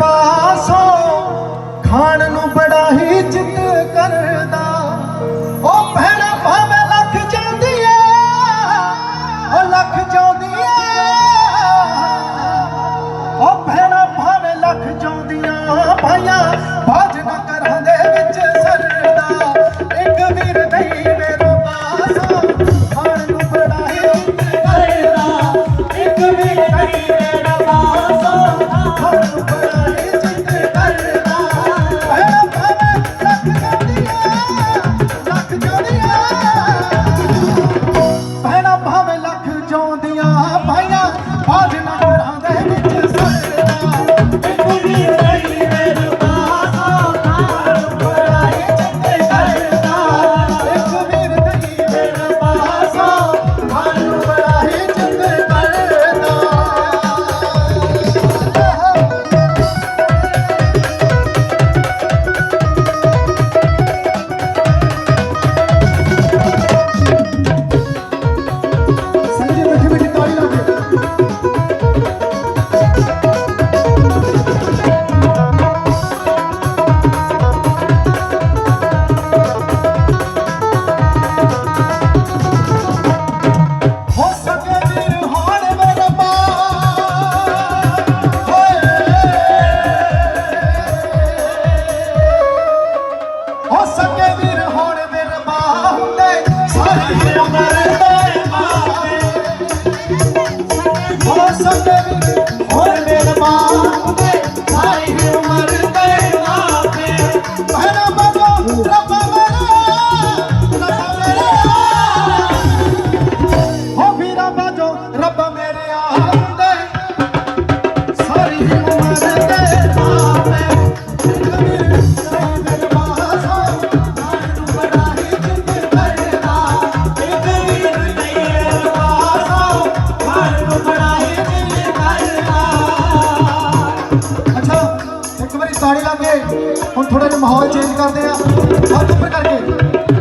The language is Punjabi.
ਪਾਸੋਂ ਖਾਣ ਨੂੰ ਬੜਾ ਹੀ ਚਿੱਤ ਕਰਦਾ। ਉਹ ਭੈਣਾ ਭਾਵੇਂ ਲੱਖ ਚਾਹੁੰਦੀ ਐ, ਉਹ ਲੱਖ ਚਾਹੁੰਦੀ ਐ। ਉਹ ਭੈਣਾ ਭਾਵੇਂ ਲੱਖ ਚਾਹੁੰਦੀ हो सके हो ਇੱਕ ਵਾਰੀ ਤਾੜੀ ਲਾ ਕੇ ਹੁਣ ਥੋੜਾ ਜਿਹਾ ਮਾਹੌਲ ਚੇਂਜ ਕਰਦੇ ਆ ਹੱਥ ਉੱਪਰ ਕਰਕੇ।